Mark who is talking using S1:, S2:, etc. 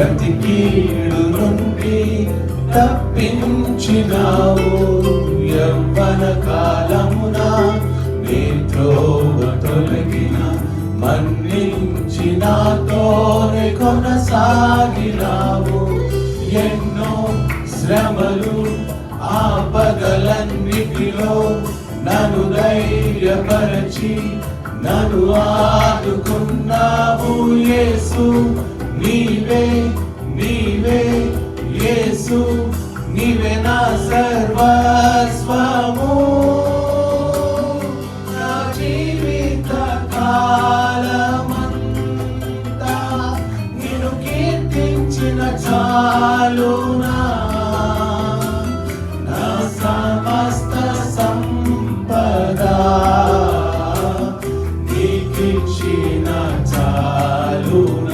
S1: బ్రతికీడు నుండి తప్పించినావు యవ్వన కాలమున నీ త్రోవ తొలగిన మన్నించి నాతోనే కొనసాగినావు. ఎన్నో శ్రమలు ఆ ఆపగలన్నిటిలో నన్ను ధైర్యపరచి నన్ను ఆదుకున్నావు యేసు నీవే నీవే నా సర్వస్వము. నా జీవిత కాలమంతా నిన్ను కీర్తించిన చాలునా. నా సమస్త సంపద నీకిచ్చిన చాలునా.